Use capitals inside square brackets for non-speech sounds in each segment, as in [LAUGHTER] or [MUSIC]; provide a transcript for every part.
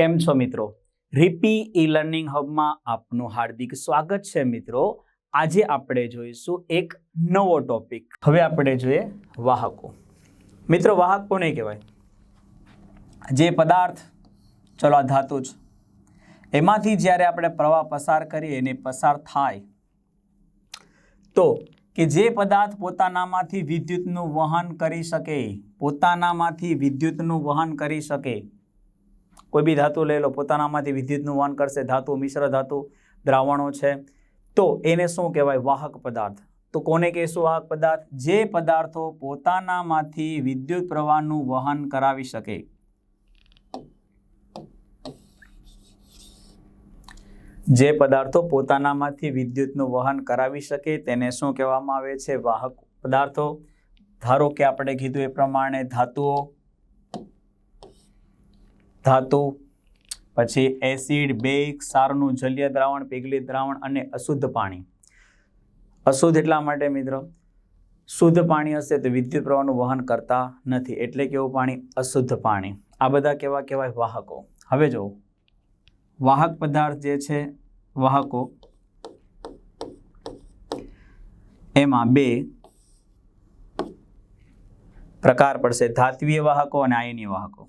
કેમ છો મિત્રો? રીપી ઈ લર્નિંગ હબમાં આપનું હાર્દિક સ્વાગત છે મિત્રો. આજે આપણે જોઈશું એક નવો ટોપિક હવે આપણે જોઈએ વાહકો. મિત્રો, વાહક કોને કહેવાય. જે પદાર્થ, ચલો આ ધાતુ જ. એમાંથી જ્યારે આપણે પ્રવાહ પસાર કરીએ, એને પસાર થાય. તો કે જે પદાર્થ પોતાનામાંથી વિદ્યુતનું વહન કરી શકે, પોતાનામાંથી વિદ્યુતનું વહન કરી શકે કોઈ બી ધાતુ લઈ લો, પોતાનામાંથી વિદ્યુતનું વહન કરશે, ધાતુ, મિશ્ર ધાતુ, દ્રાવણો છે. તો એને શું કહેવાય? વાહક પદાર્થ. તો કોને કહેશું વાહક પદાર્થ? જે પદાર્થો પોતાનામાંથી વિદ્યુત પ્રવાહનું વહન કરાવી શકે. જે પદાર્થો પોતાનામાંથી વિદ્યુતનું વહન કરાવી શકે તેને શું કહેવામાં આવે છે? વાહક પદાર્થો. ધારો કે આપણે કીધું એ પ્રમાણે ધાતુઓ ધાતુ, પછી એસિડ બેક સારનું જલીય દ્રાવણ પીગલિત દ્રાવણ અને અશુદ્ધ પાણી. અશુદ્ધ એટલા માટે મિત્રો, શુદ્ધ પાણી હશે તો વિદ્યુત પ્રવાહનું વહન કરતા નથી. એટલે કેવું પાણી? અશુદ્ધ પાણી. આ બધા કેવા કહેવાય? વાહકો. હવે જો વાહક પદાર્થ જે છે, વાહકો, એમાં બે પ્રકાર પડશે. ધાત્વીય વાહકો અને આયનીય વાહકો.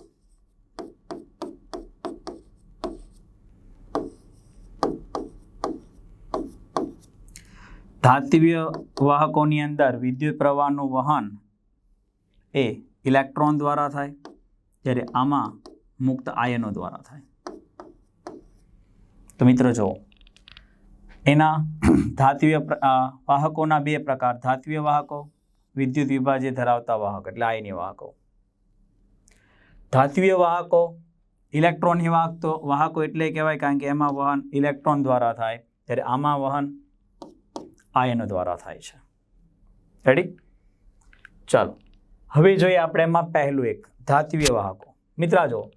ધાત્વીય વાહકોની અંદર વિદ્યુત પ્રવાહનું વહન એ ઇલેક્ટ્રોન દ્વારા થાય, જ્યારે આમાં મુક્ત આયનો દ્વારા થાય. તો મિત્રો જુઓ, એના [CLEARS THROAT] ધાત્વીય વાહકોના બે પ્રકાર, ધાત્વીય વાહકો, વિદ્યુત વિભાજ્ય ધરાવતા વાહક, એટલે આયની વાહકો. ધાત્વીય વાહકો ઇલેક્ટ્રોન તો, વાહકો એટલે કહેવાય કારણ કે એમાં વહન ઇલેક્ટ્રોન દ્વારા થાય જ્યારે આમાં વહન આયનો દ્વારા થાય છે. રેડી ચાલો. હવે જોઈએ આપણે એમાં પહેલું એક, ધાત્વીય વાહકો. મિત્રા જો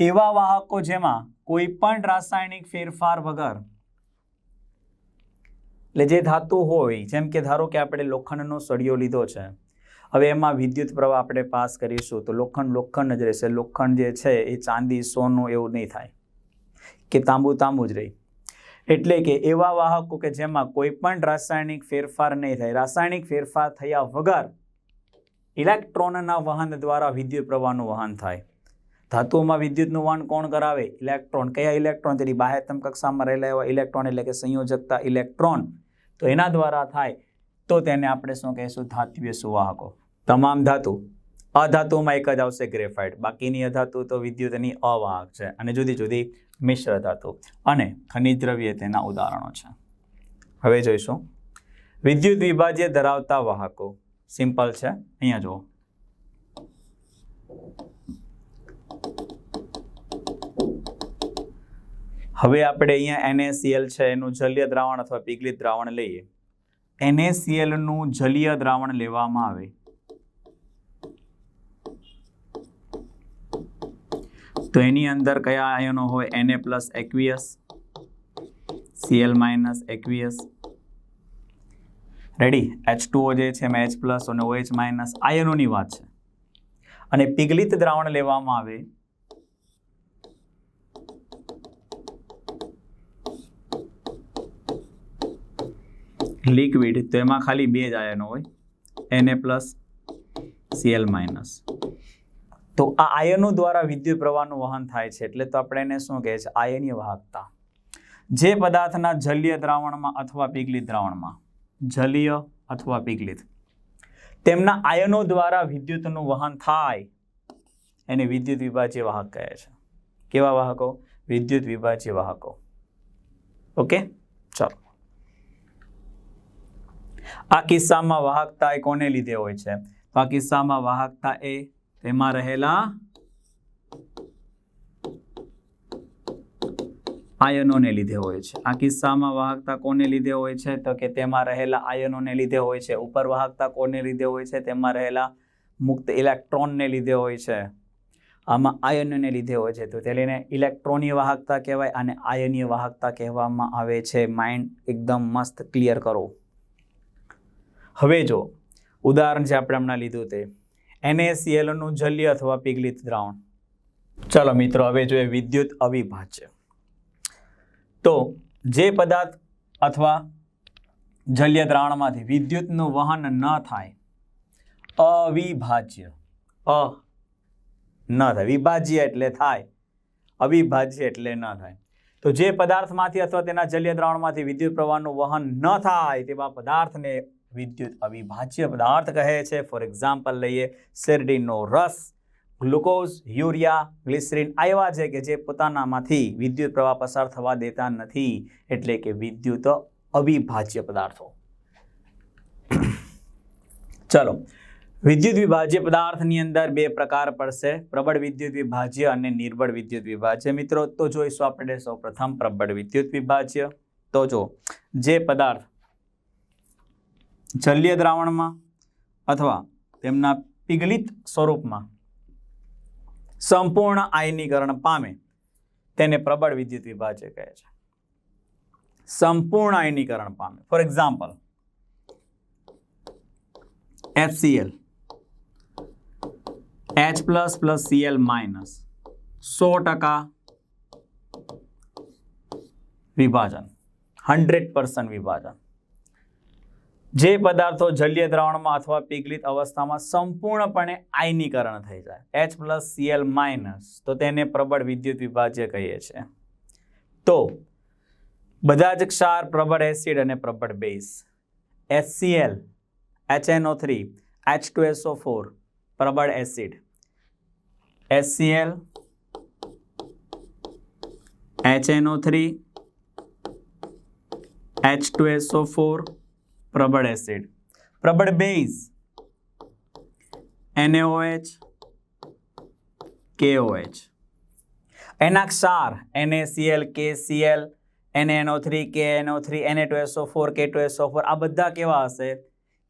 એવા વાહકો જેમાં કોઈ પણ રાસાયણિક ફેરફાર વગર, એટલે જે ધાતુ હોય, જેમ કે ધારો કે આપણે લોખંડનો સળિયો લીધો છે, હવે એમાં વિદ્યુત પ્રવાહ આપણે પાસ કરીશું, તો લોખંડ લોખંડ જ રહેશે. લોખંડ જે છે, એ ચાંદી, સોનું એવું નહીં થાય. કે તાંબુ તાંબુ જ રહી. એટલે કે એવા વાહકો કે જેમાં કોઈ પણ રાસાયણિક ફેરફાર નહીં થાય. રાસાયણિક ફેરફાર થયા વગર ઇલેક્ટ્રોનના વહન દ્વારા વિદ્યુત પ્રવાહનું વહન થાય. ધાતુઓમાં વિદ્યુતનું વહન કોણ કરાવે? ઇલેક્ટ્રોન. કયા ઇલેક્ટ્રોન? તેની બાહ્યતમ કક્ષામાં રહેલા એવા ઇલેક્ટ્રોન એટલે કે સંયોજકતા ઇલેક્ટ્રોન. તો એના દ્વારા થાય. તો તેને આપણે શું કહીશું? ધાતુય સુવાહકો. તમામ ધાતુ. અધાતુમાં એક જ આવશે ગ્રેફાઇટ. બાકીની અધાતુ તો વિદ્યુતની અવાહક છે. અને જુદી જુદી મિશ્ર ધાતુ અને ખનિજ દ્રવ્ય તેના ઉદાહરણો છે. હવે જોઈશું. વિદ્યુત વિભાજ્ય ધરાવતા વાહકો. સિમ્પલ છે. અહીંયા જુઓ. હવે આપણે અહીંયા એનએસીએલ છે. એનું જલીય દ્રાવણ અથવા પીગલિત દ્રાવણ લઈએ. એનએસીએલનું જલીય દ્રાવણ લેવામાં આવે. તો એની અંદર કયા આયનો હોય? એને plus aqueous CL minus aqueous ready H two O જે છે એમાં એચ પ્લસ અને ઓએચ માઇનસ આયનોની વાત છે. અને પીગલિત દ્રાવણ લેવામાં આવે. લિક્વિડ તો એમાં ખાલી બે જ આયનો હોય. એને પ્લસ સીએલ માઇનસ તો આ આયનો દ્વારા વિદ્યુત પ્રવાહનું વહન થાય છે. એટલે તો આપણે એને શું કહે છે? આયનીય વાહકતા. જે પદાર્થના જલીય દ્રાવણમાં અથવા પીગલિત દ્રાવણમાં, જલીય અથવા પીગલિત, તેમના આયનો દ્વારા વિદ્યુતનું વહન થાય, એને વિદ્યુત વિભાજ્ય વાહક કહે છે. કેવા વાહકો? વિદ્યુત વિભાજ્ય વાહકો. ઓકે? ચાલો. આ કિસ્સામાં વાહકતા એ કોને લીધે હોય છે? તો આ કિસ્સામાં વાહકતા એ તેમાં રહેલા આયનોને લીધે હોય છે. આ કિસ્સામાં વાહકતા કોને લીધે હોય છે? તો કે તેમાં રહેલા આયનોને લીધે હોય છે. ઉપર વાહકતા કોને લીધે હોય છે? તેમાં રહેલા મુક્ત ઇલેક્ટ્રોનને લીધે હોય છે. આમાં આયનોને લીધે હોય છે. તો તેને ઇલેક્ટ્રોનીય વાહકતા કહેવાય અને આયનીય વાહકતા કહેવામાં આવે છે. માઇન્ડ એકદમ મસ્ત ક્લિયર કરો. હવે જો, ઉદાહરણ જે આપણે હમણાં લીધું તે. NaCl નું જલ્ય અથવા પીગલિત દ્રાવણ. ચાલો મિત્રો, હવે જોઈએ વિદ્યુત અવિભાજ્ય. તો જે પદાર્થ અથવા જલ્ય દ્રાવણમાંથી વિદ્યુતનું વહન ન થાય, અવિભાજ્ય. અ ન થાય. વિભાજ્ય એટલે થાય. અવિભાજ્ય એટલે ન થાય. તો જે પદાર્થમાંથી અથવા તેના જલ્ય દ્રાવણમાંથી વિદ્યુત પ્રવાહનું વહન ન થાય, તેવા પદાર્થને વિદ્યુત અવિભાજ્ય પદાર્થ કહે છે. ફોર એક્ઝામ્પલ લઈએ, શેરડીનો રસ, ગ્લુકોઝ, યુરિયા, ગ્લિસરીન આવ્યા છે કે જે પોતાનામાંથી વિદ્યુત પ્રવાહ પસાર થવા દેતા નથી એટલે કે વિદ્યુત અવિભાજ્ય પદાર્થો. ચલો, વિદ્યુત વિભાજ્ય પદાર્થની અંદર બે પ્રકાર પડશે. પ્રબળ વિદ્યુત વિભાજ્ય અને નિર્બળ વિદ્યુત વિભાજ્ય. મિત્રો, તો જોઈશું આપણે સૌ પ્રબળ વિદ્યુત વિભાજ્ય. તો જો, જે પદાર્થ જલીય દ્રાવણમાં અથવા તેમના પિગલિત સ્વરૂપમાં સંપૂર્ણ આયનીકરણ પામે તેને પ્રબળ વિદ્યુત વિભાજ્ય કહે છે. સંપૂર્ણ આયનીકરણ પામે. For example FCL H plus plus CL minus સો ટકા વિભાજન. હંડ્રેડ પર્સન્ટ વિભાજન. જે પદાર્થો જલીય દ્રાવણમાં અથવા પીગલિત અવસ્થામાં સંપૂર્ણપણે આયનીકરણ થઈ જાય. એચ પ્લસ સીએલ માઇનસ તો તેને પ્રબળ વિદ્યુત વિભાજ્ય કહીએ છીએ તો બધા જ ક્ષાર પ્રબળ એસિડ અને પ્રબળ base. HCL HNO three H two SO four પ્રબળ acid. HCL HNO three H two SO four પ્રબળ એસિડ. પ્રબળ બેઝ. એનએઓએચ કેઓએચ એના ક્ષાર NACL KCL NNO three K NO three NA two SO four K two SO four આ બધા કેવા હશે?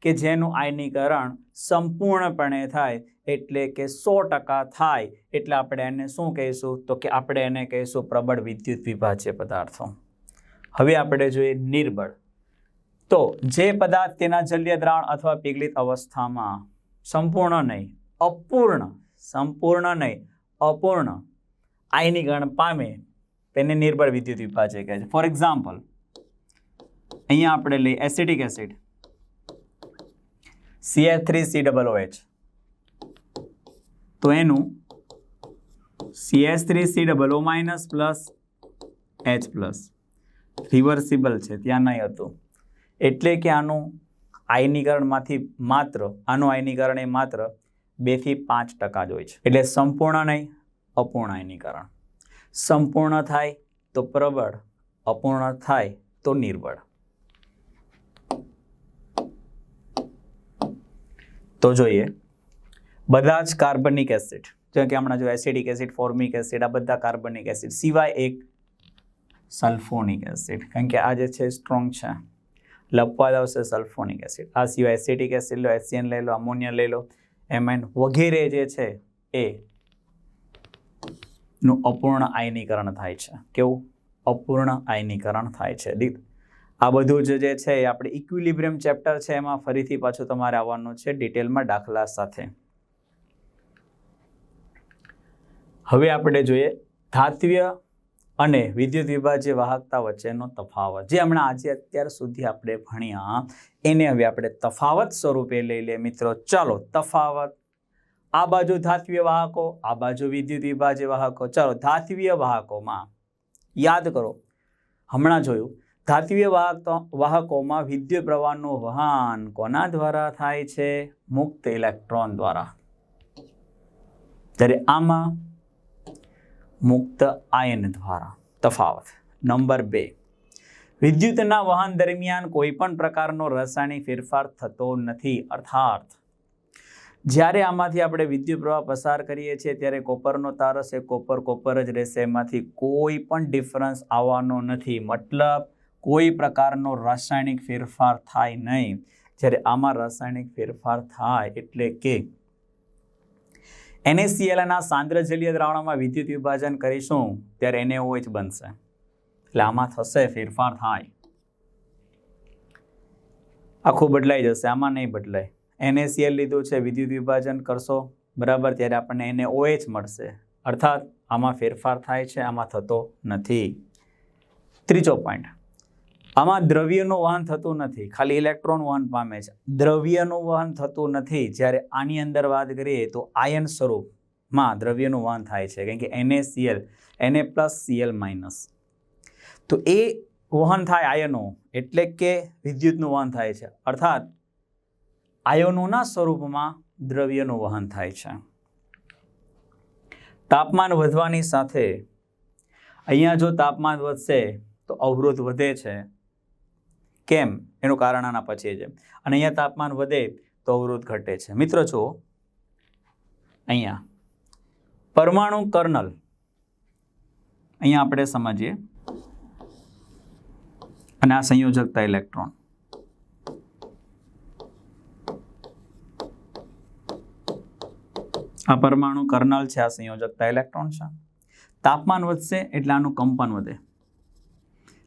કે જેનું આયનીકરણ સંપૂર્ણપણે થાય એટલે કે સો ટકા થાય. એટલે આપણે એને શું કહીશું? તો કે આપણે એને કહીશું પ્રબળ વિદ્યુત વિભાજ્ય પદાર્થો. હવે આપણે જોઈએ નિર્બળ. તો જે પદાર્થ તેના જલ્ય દ્રાણ અથવા પીગલિત અવસ્થામાં સંપૂર્ણ નહીં, અપૂર્ણ, સંપૂર્ણ નહીં, અપૂર્ણ આયનીકરણ પામે તેને નિર્બળ વિદ્યુત વિભાજે કહે છે. ફોર એક્ઝામ્પલ અહીંયા આપણે લઈએ acidic acid. CH three C double OH તો એનું CH three C double O minus plus H plus reversible છે, ત્યાં નહીં હતું. એટલે કે આનું આયનીકરણમાંથી માત્ર, આનું આયનીકરણ એ માત્ર બેથી પાંચ ટકા જ હોય છે. એટલે સંપૂર્ણ નહીં, અપૂર્ણ આયનીકરણ સંપૂર્ણ થાય તો પ્રબળ, અપૂર્ણ થાય તો નિર્બળ. તો જોઈએ, બધા જ કાર્બનિક એસિડ, જેમ કે હમણાં જો એસિડિક એસિડ, ફોર્મિક એસિડ, આ બધા કાર્બનિક એસિડ સિવાય એક સલ્ફોનિક એસિડ, કારણ કે આ જે છે સ્ટ્રોંગ છે. લપવા જ આવશે, સલ્ફોનિક એસિડ. આ સિવાય એસિટિક એસિડ લો, એસિયન લઈ લો, અમોનિયા લઈ લો. એમાઇન વગેરે જે છે, એ નું અપૂર્ણ આયનીકરણ થાય છે. કેવું? અપૂર્ણ આયનીકરણ થાય છે. દીપ. આ બધું જ જે છે, એ આપણે ઇક્વિલિબ્રિયમ ચેપ્ટર છે, એમાં ફરીથી પાછું તમારે આવવાનું છે ડિટેલમાં દાખલા સાથે. હવે આપણે જોઈએ ધાત્વીય અને વિદ્યુત વિભાજ્ય વાહકતા વચ્ચેનો તફાવત, જે હમણાં આજે અત્યાર સુધી આપણે ભણ્યા, એને હવે આપણે તફાવત સ્વરૂપે લઈ લે મિત્રો, ચાલો તફાવત. આ બાજુ ધાત્વીય વાહકો, આ બાજુ વિદ્યુત વિભાજ્ય વાહકો. ચાલો ધાત્વીય વાહકોમાં યાદ કરો. હમણાં જોયું, ધાત્વીય વાહક વાહકોમાં વિદ્યુત પ્રવાહનું વહન કોના દ્વારા થાય છે? મુક્ત ઇલેક્ટ્રોન દ્વારા. જ્યારે આમાં મુક્ત આયન દ્વારા. તફાવત. નંબર બે. વિદ્યુતના વહન દરમિયાન કોઈ પણ પ્રકારનો રાસાયણિક ફેરફાર થતો નથી, અર્થાત, જ્યારે આમાંથી આપણે વિદ્યુત પ્રવાહ પસાર કરીએ છીએ, ત્યારે કોપરનો તાર હશે, કોપર કોપર જ રહેશે, એમાંથી કોઈ પણ ડિફરન્સ આવવાનો નથી. મતલબ, કોઈ પ્રકારનો રાસાયણિક ફેરફાર થાય નહીં. જ્યારે આમાં રાસાયણિક ફેરફાર થાય, એટલે કે NaClના સાંદ્ર જલીય દ્રાવણમાં વિદ્યુત વિભાજન કરીશું, ત્યારે એનએઓએચ બનશે. એટલે આમાં થશે ફેરફાર થાય. આખું બદલાઈ જશે, આમાં નહીં બદલાય. એનએસીએલ લીધું છે, વિદ્યુત વિભાજન કરશો, બરાબર, ત્યારે આપણને એને ઓએચ મળશે. અર્થાત, આમાં ફેરફાર થાય છે, આમાં થતો નથી. ત્રીજો પોઈન્ટ આમાં દ્રવ્યનું વહન થતું નથી. ખાલી ઇલેક્ટ્રોન વહન પામે છે. દ્રવ્યનું વહન થતું નથી. જ્યારે આની અંદર વાત કરીએ તો આયન સ્વરૂપમાં દ્રવ્યનું વહન થાય છે. કારણ કે એનએસીએલ એને પ્લસ સીએલ માઇનસ તો એ વહન થાય આયનો એટલે કે વિદ્યુતનું વહન થાય છે. અર્થાત આયનોના સ્વરૂપમાં દ્રવ્યનું વહન થાય છે. તાપમાન વધવાની સાથે અહીંયા જો તાપમાન વધશે તો અવરોધ વધે છે. કેમ? એનું કારણ આના પછી છે. અને અહીંયા તાપમાન વધે તો અવરોધ ઘટે છે. મિત્રો જુઓ. અહીંયા. પરમાણુ કર્નલ. અહીંયા આપણે સમજીએ. અને આ સંયોજકતા ઇલેક્ટ્રોન. આ પરમાણુ કર્નલ છે, આ સંયોજકતા ઇલેક્ટ્રોન છે. તાપમાન વધશે એટલે આનું કંપન વધે.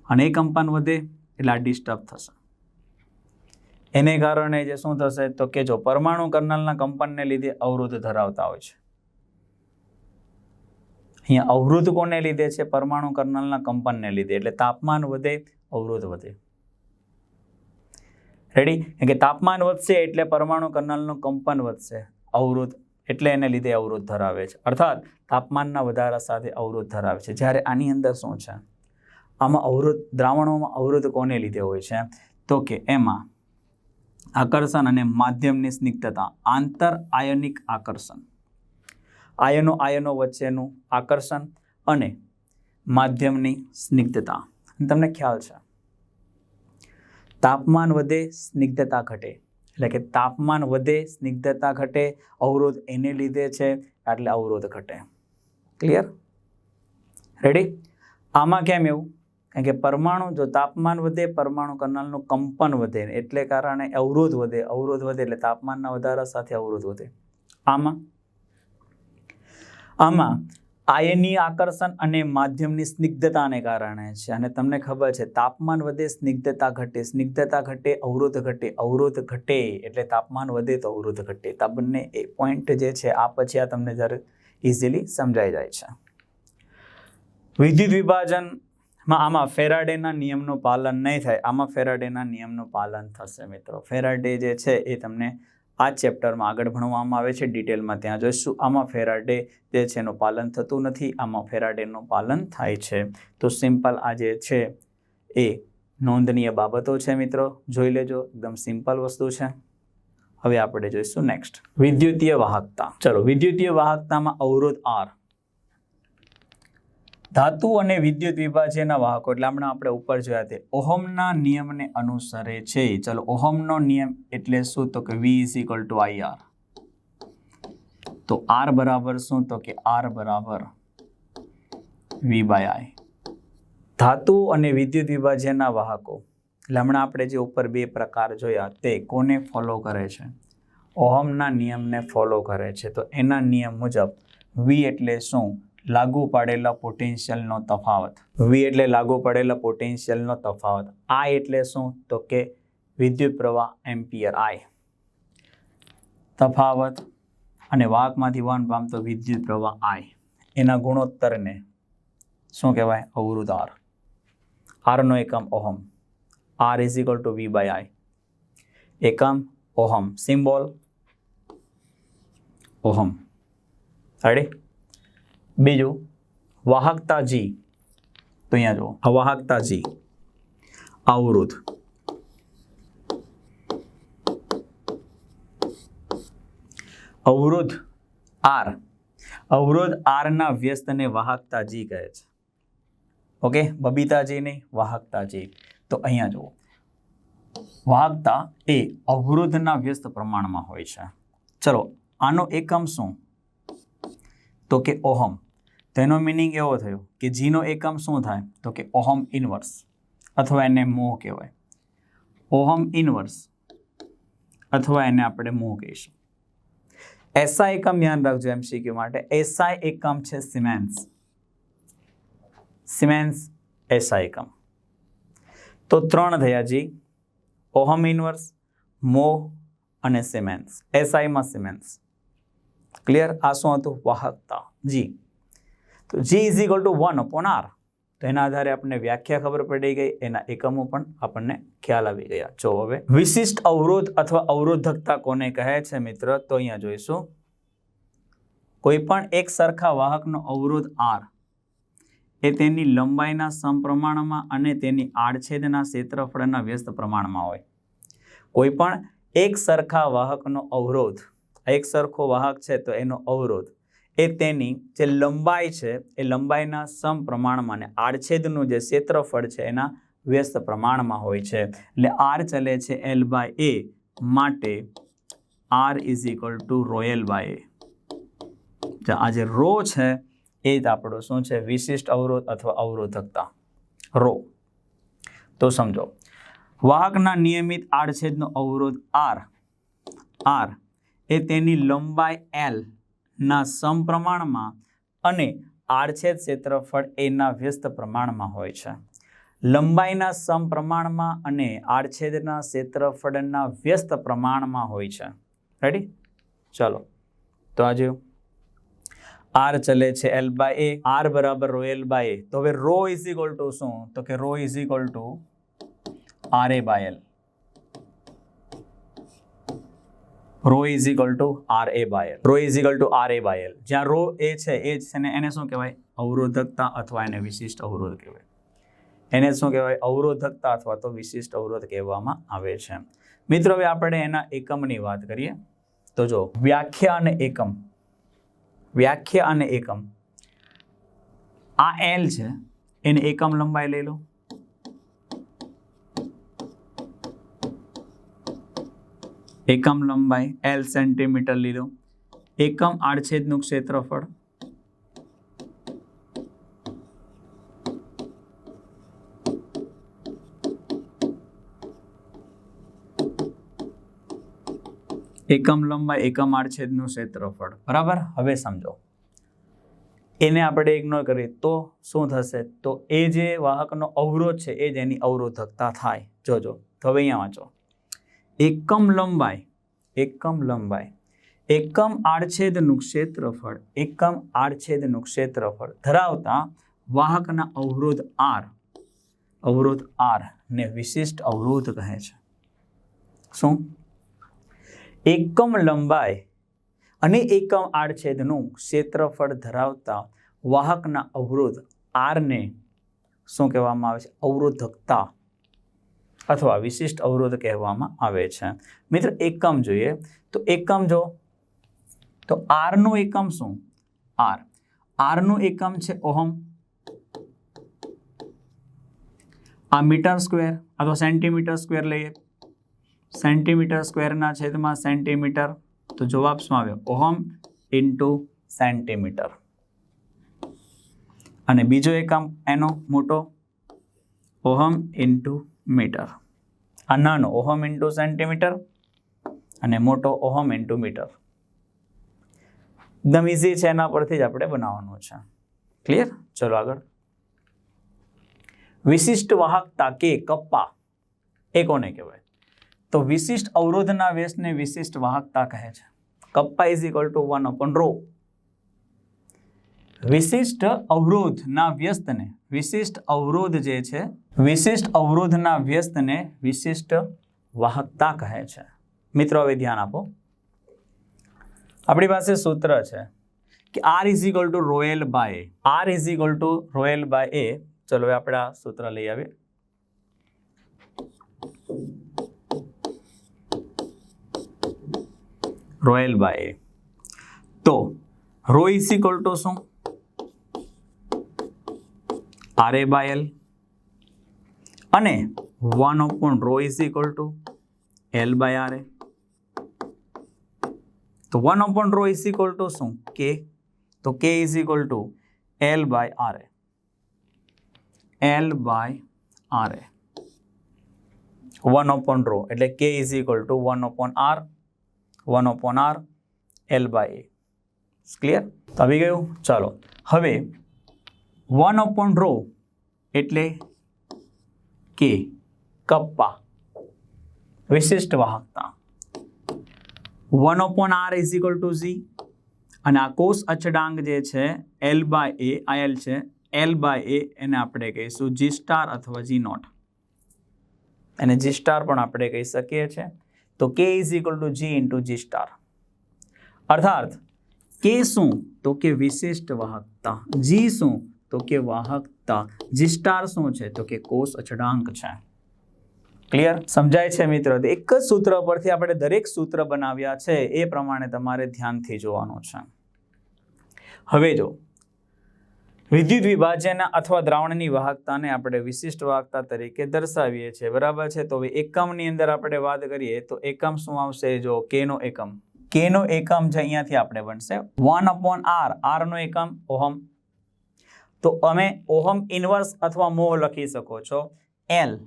અને એ કંપન વધે એટલે આ ડિસ્ટર્બ થશે. એને કારણે જે શું થશે તો કે જો પરમાણુ કર્નલના કંપનને લીધે અવરોધ ધરાવતા હોય છે. અહીંયા અવરોધ કોને લીધે છે? પરમાણુ કર્નલના કંપનને લીધે. એટલે તાપમાન વધે, અવરોધ વધે. રેડી કે તાપમાન વધશે એટલે પરમાણુ કર્નલનું કંપન વધશે. અવરોધ એટલે એને લીધે અવરોધ ધરાવે છે. અર્થાત તાપમાનના વધારા સાથે અવરોધ ધરાવે છે. જ્યારે આની અંદર શું છે? આમાં અવરોધ, દ્રાવણોમાં અવરોધ કોને લીધે હોય છે? તો કે એમાં આકર્ષણ અને માધ્યમની સ્નિગ્ધતા આંતર આયનિક આકર્ષણ. આયનો આયનો વચ્ચેનું આકર્ષણ અને માધ્યમની સ્નિગ્ધતા. તમને ખ્યાલ છે, તાપમાન વધે, સ્નિગ્ધતા ઘટે. એટલે કે તાપમાન વધે, સ્નિગ્ધતા ઘટે, અવરોધ એને લીધે છે, એટલે અવરોધ ઘટે. ક્લિયર રેડી આમાં કેમ એવું? કારણ કે પરમાણુ જો તાપમાન વધે, પરમાણુ કર્નલનું કંપન વધે એટલે કારણે અવરોધ વધે. અવરોધ વધે એટલે તાપમાનના વધારા સાથે અવરોધ વધે. આમાં? આમાં આયનીય આકર્ષણ અને માધ્યમની સ્નિગ્ધતાને કારણે છે. અને તમને ખબર છે, તાપમાન વધે, સ્નિગ્ધતા ઘટે. સ્નિગ્ધતા ઘટે, અવરોધ ઘટે. અવરોધ ઘટે એટલે તાપમાન વધે તો અવરોધ ઘટે. તો બંને એ પોઈન્ટ જે છે, આ પછી આ તમને જ્યારે ઇઝીલી સમજાઈ જાય છે. વિદ્યુત વિભાજનમાં આમાં ફેરાડેના નિયમનું પાલન નહીં થાય. આમાં ફેરાડેના નિયમનું પાલન થશે મિત્રો. ફેરાડે જે છે એ તમને આ ચેપ્ટરમાં આગળ ભણવામાં આવે છે. ડિટેલમાં ત્યાં જોઈશું. આમાં ફેરાડે જે છે એનું પાલન થતું નથી. આમાં ફેરાડેનું પાલન થાય છે. તો સિમ્પલ આ જે છે એ નોંધનીય બાબતો છે મિત્રો. જોઈ લેજો. એકદમ સિમ્પલ વસ્તુ છે. હવે આપણે જોઈશું નેક્સ્ટ. વિદ્યુતીય વાહકતા. ચલો, વિદ્યુતીય વાહકતામાં અવરોધ આર ધાતુ અને વિદ્યુત વિભાજ્યના વાહકો, એટલે હમણાં આપણે ઉપર જોયા તે, ઓહમના નિયમને અનુસરે છે. ચલો, ઓહમનો નિયમ એટલે શું? તો કે V is equal to I R તો આર બરાબર શું? તો કે આર બરાબર વી બાય આઈ ધાતુ અને વિદ્યુત વિભાજ્યના વાહકો, એટલે હમણાં આપણે જે ઉપર બે પ્રકાર જોયા તે, કોને ફોલો કરે છે? ઓહમના નિયમને ફોલો કરે છે. તો એના નિયમ મુજબ વી એટલે શું? લાગુ પાડેલા પોટેન્શિયલનો તફાવત. વી એટલે લાગુ પડેલા પોટેન્શિયલનો તફાવત. આઈ એટલે શું? તો કે વિદ્યુત પ્રવાહ એમ્પિયર આઈ તફાવત અને વાહકમાંથી વહન પામતો વિદ્યુત પ્રવાહ આઈ એના ગુણોત્તરને શું કહેવાય? અવરોધ આર આરનો એકમ ohm. R is equal to V by I એકમ ઓહમ. Symbol ohm. રેડી બીજું વાહકતા જી તો અહીંયા જુઓ. આ વાહકતા જી અવરોધ અવરોધ આર. અવરોધ આરના વ્યસ્તને વાહકતા જી કહે છે. ઓકે? બબીતાજીને વાહકતા જી તો અહીંયા જુઓ. વાહકતા એ અવરોધના વ્યસ્ત પ્રમાણમાં હોય છે. ચલો, આનો એકમ શું? તો કે ઓહમ. તેનો મિનિંગ એવો થયો કે જીનો એકમ શું થાય? તો કે ઓહમ ઇનવર્સ અથવા એને મોહ કહેવાય. ઓહમ ઇનવર્સ અથવા એને આપણે મોહ કહીશું. એસઆઈ એકમ ધ્યાન રાખજો એમસીક્યુ માટે. એસઆઈ એકમ છે સિમેન્સ. સિમેન્સ એસઆઈ એકમ. તો ત્રણ થયા જી. ઓહમ ઇનવર્સ મોહ અને સિમેન્સ. એસઆઈમાં સિમેન્સ. ક્લિયર આ શું હતું? વાહકતા. જી. તો G is equal to one upon R તો એના આધારે આપણને વ્યાખ્યા ખબર પડી ગઈ, એના એકમો પણ આપણને ખ્યાલ આવી ગયા. જો હવે વિશિષ્ટ અવરોધ અથવા અવરોધકતા કોને કહે છે મિત્ર, તો અહીંયા જોઈશું. કોઈ પણ એક સરખા વાહકનો અવરોધ આર એ તેની લંબાઈના સમપ્રમાણમાં અને તેની આડછેદના ક્ષેત્રફળના વ્યસ્ત પ્રમાણમાં હોય. કોઈ પણ એક સરખા વાહકનો અવરોધ એક સરખો વાહક છે, તો એનો અવરોધ એ તેની જે લંબાઈ છે, એ લંબાઈના સમપ્રમાણમાં અને આડછેદનું જે ક્ષેત્રફળ છે, એના વ્યસ્ત પ્રમાણમાં હોય છે. એટલે આર ચલે છે એલ બાય એ માટે R is equal to rho L by A આ જે રો છે, એ જ આપણો શું છે? વિશિષ્ટ અવરોધ અથવા અવરોધકતા. રો. તો સમજો. વાહકના નિયમિત આડછેદનો અવરોધ આર આર એ તેની લંબાઈ એલ ના સમપ્રમાણમાં અને આડછેદ ક્ષેત્રફળ એના વ્યસ્ત પ્રમાણમાં હોય છે. લંબાઈના સમપ્રમાણમાં અને આડછેદના ક્ષેત્રફળના વ્યસ્ત પ્રમાણમાં હોય છે. રેડી ચલો. તો આજે આર ચલે છે એલ બાય એ આર બરાબર રો એલ બાય એ તો હવે રો ઇઝ ઇક્વલ ટુ શું? તો કે rho is equal to R A by L rho is equal to R A by L rho is equal to R A by L જ્યાં rho એ છે એ જ છે ને એને શું કહેવાય? અવરોધકતા અથવા એને વિશિષ્ટ અવરોધ કહેવાય. એને શું કહેવાય? અવરોધકતા અથવા તો વિશિષ્ટ અવરોધ કહેવામાં આવે છે. મિત્રો, હવે આપણે એના એકમની વાત કરીએ. તો જો, વ્યાખ્યા અને એકમ. વ્યાખ્યા અને એકમ. આ એલ છે, એને એકમ લંબાઈ લઈ લો. એકમ લંબાઈ એલ સેન્ટીમીટર લીધો. એકમ આડછેદનું ક્ષેત્રફળ. એકમ લંબાઈ, એકમ આડછેદનું ક્ષેત્રફળ. બરાબર? હવે સમજો. એને આપણે ઇગ્નોર કરીએ. તો શું થશે? તો એ જે વાહકનો અવરોધ છે, એ જ એની અવરોધકતા થાય. જોજો. તો હવે અહીંયા વાંચો. એકમ લંબાઈ એકમ લંબાઈ. એકમ આડછેદનું ક્ષેત્રફળ, એકમ આડછેદનું ક્ષેત્રફળ ધરાવતા વાહકના અવરોધ આર અવરોધ આર ને વિશિષ્ટ અવરોધ કહે છે. શું? એકમ લંબાઈ અને એકમ આડછેદનું ક્ષેત્રફળ ધરાવતા વાહકના અવરોધ આરને શું કહેવામાં આવે છે? અવરોધકતા. અથવા વિશિષ્ટ અવરોધ કહેવામાં આવે છે. મિત્ર એકમ જોઈએ. તો એકમ જો, તો આરનું એકમ શું? આર આરનું એકમ છે ઓહમ. આ મીટર સ્ક્વેર અથવા સેન્ટીમીટર સ્ક્વેર લઈએ. સેન્ટીમીટર સ્ક્વેરના છેદમાં સેન્ટીમીટર. તો જવાબ શું આવ્યો? Ohm into centimetre. અને બીજો એકમ એનો મોટો. Ohm into metre. આ નાનો ઓહમ ઇન્ટુ સેન્ટીમીટર અને મોટો ઓહમ ઇન્ટુ મીટર. એકદમ ઇઝી છે, એના પરથી જ આપણે બનાવવાનું છે. ક્લિયર ચલો આગળ. વિશિષ્ટ વાહકતા કે કપ્પા એ કોને કહેવાય? તો વિશિષ્ટ અવરોધના વ્યસ્તને વિશિષ્ટ વાહકતા કહે છે. Kappa is equal to one upon rho વિશિષ્ટ અવરોધના વ્યસ્તને વિશિષ્ટ અવરોધ જે છે વિશિષ્ટ અવરોધના વ્યસ્તને વિશિષ્ટ વાહકતા કહે છે. મિત્રો, હવે ધ્યાન આપો. આપણી પાસે સૂત્ર છે કે R is equal to rho L by R is equal to rho L by A ચલો, હવે આપણે આ સૂત્ર લઈ આવીએ. રોયલ બાય એ તો રો ઇઝ ઇક્વલ ટુ શું? આર એ બાય એલ અને one upon rho is equal to L by R A તો one upon rho is equal to શું? કે તો K is equal to L by R A L by R A one upon rho એટલે કે is equal to one upon R one upon R L by A clear આવી ગયું? ચાલો. હવે one upon rho એટલે કે kappa. વિશિષ્ટ વાહકતા. One upon R is equal to G અને આ કોષ અચળાંક જે છે એલ બાય એ આ એલ છે એલ બાય એ એને આપણે કહીશું જી સ્ટાર અથવા જી નોટ એને જી સ્ટાર પણ આપણે કહી શકીએ છીએ તો K is equal to G into G star અર્થાત કે શું? તો કે વિશિષ્ટ વાહકતા. જી શું? તો કે વાહકતા, જી સ્ટાર શું છે? તો કે કોષ અચળાંક છે. ક્લિયર સમજાય છે મિત્રો? એક જ સૂત્ર પરથી આપણે દરેક સૂત્ર બનાવ્યા છે, એ પ્રમાણે તમારે ધ્યાનથી જોવાનું છે. હવે જો, વિદ્યુત વિભાજન અથવા દ્રાવણની વાહકતાને આપણે વિશિષ્ટ વાહકતા તરીકે દર્શાવીએ છીએ. બરાબર છે? તો એકમની અંદર આપણે વાત કરીએ, તો એકમ શું આવશે? જો કેનો એકમ. કેનો એકમ છે અહીંયાથી આપણે બનશે. વન અપોન આર આરનો એકમ, ઓહમ. તો અમે ઓહમ ઇન્વર્સ અથવા મોહ લખી શકો છો. એલ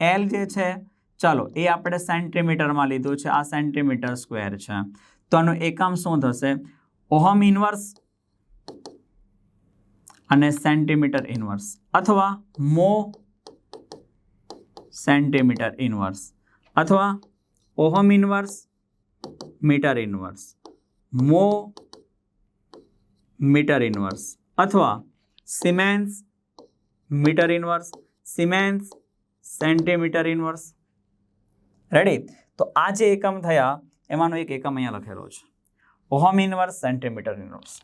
એલ જે છે, ચાલો, એ આપણે સેન્ટીમીટરમાં લીધું છે. આ સેન્ટીમીટર સ્ક્વેર છે. તો આનું એકમ શું થશે? ઓહમ ઇન્વર્સ અને સેન્ટીમીટર ઇન્વર્સ. અથવા મો સેન્ટીમીટર ઇન્વર્સ. અથવા ohm inverse, metre inverse. Mho metre inverse. અથવા siemens metre inverse siemens centimetre inverse ready તો આ જે એકમ થયા, એમાંનો એક એકમ અહીંયા લખેલો છે. ઓહમ ઇન્વર્સ સેન્ટીમીટર ઇન્વર્સ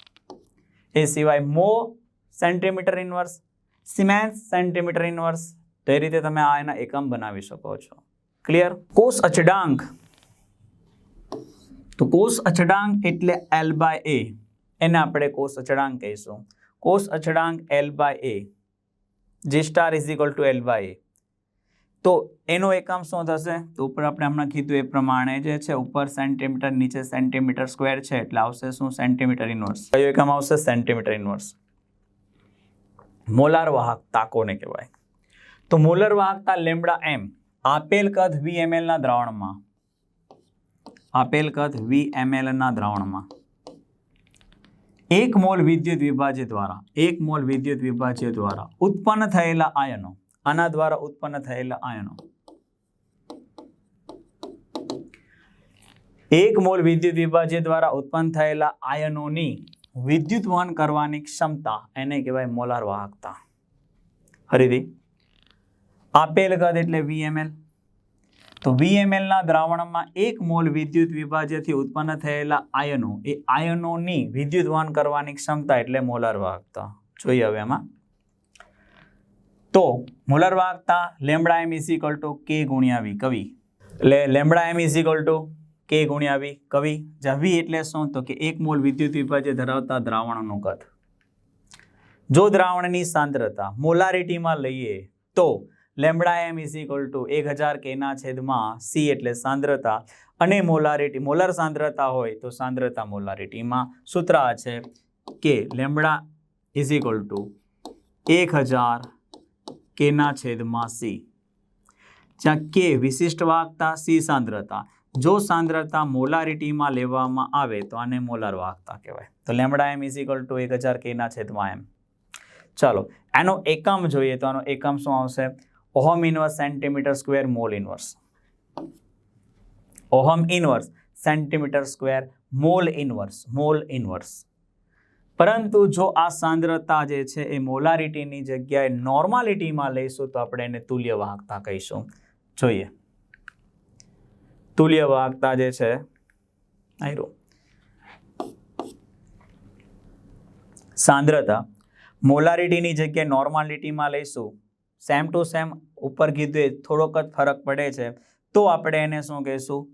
એ સિવાય mho centimetre inverse siemens centimetre inverse તો રીતે તમે આ એના એકમ બનાવી શકો છો. ક્લિયર કોષ અચડાંક. તો કોષ અચડાંક એટલે એલ બાય એ એને આપણે કોષ અચડાંક કહીશું. કોષ અચળાંક એલ બાય એ જે star is equal to L by A તો એનો એકમ શું થશે? તો ઉપર આપણે હમણાં કીધું એ પ્રમાણે જે છે, ઉપર સેન્ટીમીટર નીચે સેન્ટીમીટર સ્ક્વેર છે, એટલે આવશે શું? સેન્ટીમીટર ઇન્વર્સ કયો એકમ આવશે? સેન્ટીમીટર ઇન્વર્સ મોલાર વાહકતા કોને કહેવાય. તો મોલર વાહકતા લેમડા એમ, આપેલ કદ વી એમએલના દ્રાવણમાં. આપેલ કદ વી એમએલના દ્રાવણમાં. એક મોલ વિદ્યુત વિભાજ્ય દ્વારા, એક મોલ વિદ્યુત વિભાજ્ય દ્વારા ઉત્પન્ન થયેલા આયનો, આના દ્વારા ઉત્પન્ન થયેલા આયનો. એક મોલ વિદ્યુત વિભાજ્ય દ્વારા ઉત્પન્ન થયેલા આયનોની વિદ્યુત વહન કરવાની ક્ષમતા, એને કહેવાય મોલાર વાહકતા. ફરીથી આપેલ કદ એટલે વીએમએલ? તો વીએમએલના દ્રાવણમાં એક મોલ વિદ્યુત વિભાજ્યથી ઉત્પન્ન થયેલા આયનો, એ આયનોની વિદ્યુત વહન કરવાની ક્ષમતા એટલે મોલાર વાહકતા. જોઈએ હવે એમાં તો મોલાર વાહકતા લેમડા એમ ઇઝ ટુ કે ગુણ્યા વી કવિ. એટલે લેમડા એમ ઇઝ ટુ કે ગુણ્યા વી કવિ. જ્યાં વી એટલે શું? તો કે એક મોલ વિદ્યુત વિભાજ્ય ધરાવતા દ્રાવણનું કદ. જો દ્રાવણની સાંદ્રતા મોલારિટીમાં લઈએ, તો lambda M is equal to એક હજાર કેના છેદમાં સી એટલે સાંદ્રતા. અને મોલારિટી, મોલર સાંદ્રતા હોય તો સાંદ્રતા મોલારિટીમાં સૂત્ર આ છે કે લેમડા ઇઝ ઇક્વલ ટુ એક હજાર કેના છેદમાં સી. જ્યાં કે વિશિષ્ટ વાહકતા સી સાંદ્રતા. જો સાંદ્રતા મોલારિટીમાં લેવામાં આવે તો આને મોલાર વાહકતા કહેવાય. તો lambda M is equal to એક હજાર કેના છેદમાં એમ. ચાલો, એનો એકમ જોઈએ તો આનો એકમ શું આવશે? Ohm inverse centimetre square mole inverse ohm inverse centimetre square mole inverse mole inverse પરંતુ જો આ સાંદ્રતા જે છે એ મોલારિટીની જગ્યાએ નોર્માલિટીમાં લઈશું તો આપણે એને તુલ્ય વાહકતા કહીશું. જોઈએ. તુલ્ય વાહકતા જે છે, આયરો. સાંદ્રતા મોલારિટીની જગ્યાએ નોર્માલિટીમાં લઈશું. સેમ ટુ સેમ ઉપર કીધું એ થોડોક જ ફરક પડે છે. તો આપણે એને શું કહીશું?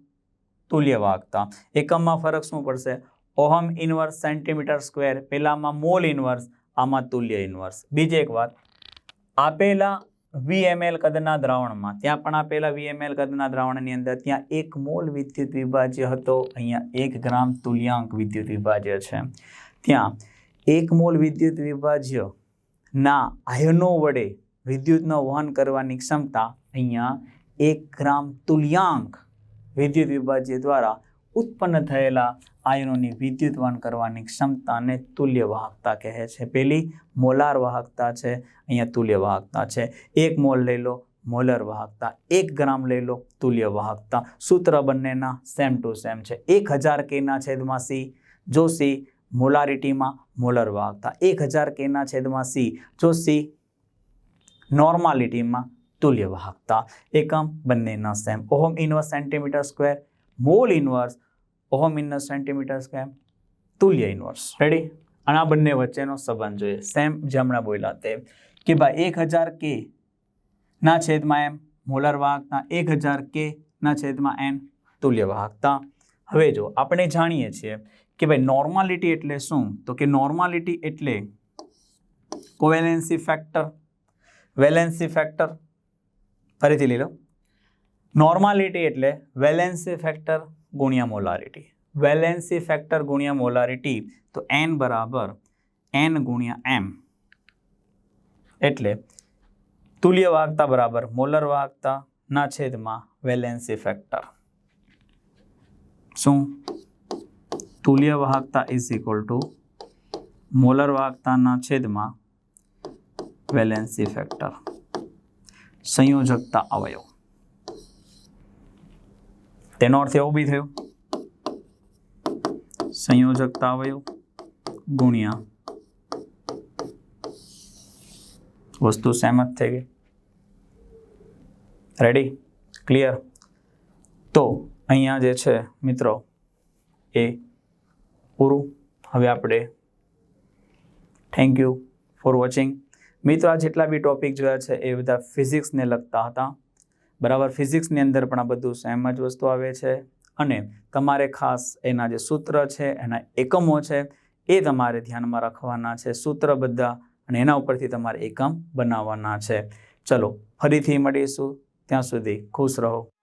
તુલ્ય વાહકતા એકમમાં ફરક શું પડશે? Ohm inverse centimetre square. પેલામાં મોલ ઇનવર્સ, આમાં તુલ્ય ઇનવર્સ. બીજી એક વાત. આપેલા વીએમએલ કદના દ્રાવણમાં, ત્યાં પણ આપેલા વીએમએલ કદના દ્રાવણની અંદર, ત્યાં એક મોલ વિદ્યુત વિભાજ્ય હતો. અહીંયા એક ગ્રામ તુલ્યાંક વિદ્યુત વિભાજ્ય છે. ત્યાં એક મોલ વિદ્યુત વિભાજ્ય ના આયનો વડે વિદ્યુતનો વહન કરવાની ક્ષમતા અહીંયા એક ગ્રામ તુલ્યાંક વિદ્યુત વિભાજ્ય દ્વારા ઉત્પન્ન થયેલા આયનોની વિદ્યુત વહન કરવાની ક્ષમતાને તુલ્ય વાહકતા કહે છે. પેલી મોલાર વાહકતા છે, અહીંયા તુલ્ય વાહકતા છે. એક મોલ લઈ લો, મોલર વાહકતા. એક ગ્રામ લઈ લો તુલ્ય વાહકતા સૂત્ર બંનેના સેમ ટુ સેમ છે. એક હજાર કેના છેદમાં સી. જો સી મોલારિટીમાં મોલર વાહકતા. એક હજાર કેના છેદમાં સી. જો સી નોર્માલિટીમાં તુલ્ય વાહકતા. એકમ બંનેના same ohm inverse centimetre square mole inverse ohm inverse centimetre square તુલ્ય inverse ready અને આ બંને વચ્ચેનો સંબંધ જોઈએ. સેમ જે હમણાં બોલ્યા તે. કે ભાઈ એક હજાર કે ના છેદમાં એમ. મોલર વાહકતા એક હજાર કે ના છેદમાં એન. તુલ્ય વાહકતા. હવે જો આપણે જાણીએ છીએ કે ભાઈ નોર્માલિટી એટલે શું? તો કે નોર્માલિટી એટલે કોવેલેન્સી ફેક્ટર વેલેન્સી ફેક્ટર. ફરીથી લઈ લો. નોર્માલિટી એટલે વેલેન્સી ફેક્ટર ગુણ્યા મોલારિટી. વેલેન્સી ફેક્ટર ગુણ્યા મોલારિટી તો એન બરાબર એન ગુણ્યા એમ એટલે તુલ્ય વાહકતા બરાબર મોલર વાહકતા ના છેદમાં વેલેન્સી ફેક્ટર. શું? તુલ્ય વાહકતા ઇઝ ઇક્વલ ટુ મોલર વાહકતાના છેદમાં વેલેન્સી ફેક્ટર સંયોજકતા અવયવ. તેનો અર્થ એવો બી થયો. સંયોજકતા અવયવ ગુણ્યા વસ્તુ સહેમત થઈ ગઈ. રેડી ક્લિયર તો અહીંયા જે છે મિત્રો, એ પૂરું. હવે આપણે થેન્ક યુ ફોર વોચિંગ મિત્રો, આ જેટલા બી ટોપિક જોયા છે, એ બધા ફિઝિક્સને લગતા હતા. બરાબર ફિઝિક્સની અંદર પણ આ બધું સેમ જ વસ્તુ આવે છે. અને તમારે ખાસ એના જે સૂત્ર છે, એના એકમો છે, એ તમારે ધ્યાનમાં રાખવાના છે, સૂત્ર બધા, અને એના ઉપરથી તમારે એકમ બનાવવાના છે. ચલો, ફરીથી મળીશું. ત્યાં સુધી ખુશ રહો.